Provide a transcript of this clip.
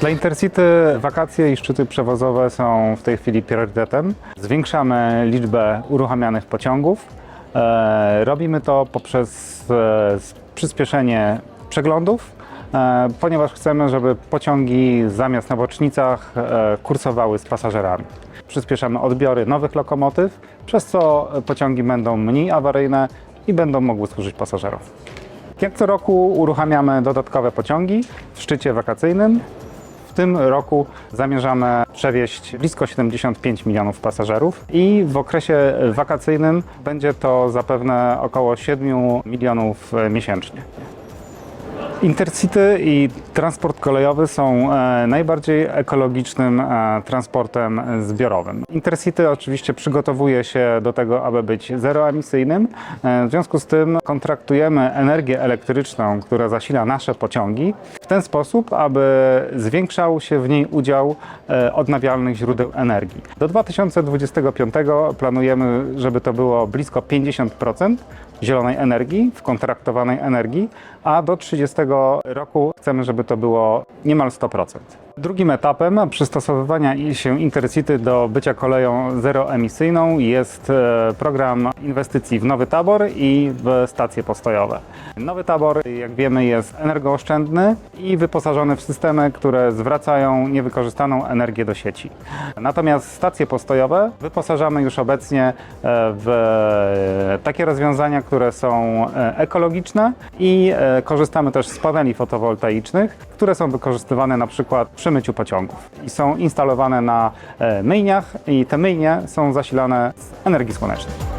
Dla Intercity wakacje i szczyty przewozowe są w tej chwili priorytetem. Zwiększamy liczbę uruchamianych pociągów. E, Robimy to poprzez e, przyspieszenie przeglądów, e, ponieważ chcemy, żeby pociągi zamiast na bocznicach kursowały z pasażerami. Przyspieszamy odbiory nowych lokomotyw, przez co pociągi będą mniej awaryjne i będą mogły służyć pasażerom. Jak co roku uruchamiamy dodatkowe pociągi w szczycie wakacyjnym. Tym roku zamierzamy przewieźć blisko 75 milionów pasażerów i w okresie wakacyjnym będzie to zapewne około 7 milionów miesięcznie. Intercity i transport kolejowy są e, najbardziej ekologicznym e, transportem zbiorowym. Intercity oczywiście przygotowuje się do tego, aby być zeroemisyjnym. E, w związku z tym kontraktujemy energię elektryczną, która zasila nasze pociągi w ten sposób, aby zwiększał się w niej udział odnawialnych źródeł energii. Do 2025 planujemy, żeby to było blisko 50% zielonej energii, w kontraktowanej energii, a do 30 roku chcemy, żeby to było niemal 100%. Drugim etapem przystosowywania się Intercity do bycia koleją zeroemisyjną jest e, program inwestycji w Nowy Tabor i w stacje postojowe. Nowy Tabor, jak wiemy, jest energooszczędny i wyposażony w systemy, które zwracają niewykorzystaną energię do sieci. Natomiast stacje postojowe wyposażamy już obecnie e, w e, takie rozwiązania, które są ekologiczne i korzystamy też z paneli fotowoltaicznych, które są wykorzystywane na przykład przy myciu pociągów i są instalowane na e, myjniach i te myjnie są zasilane z energii słonecznej.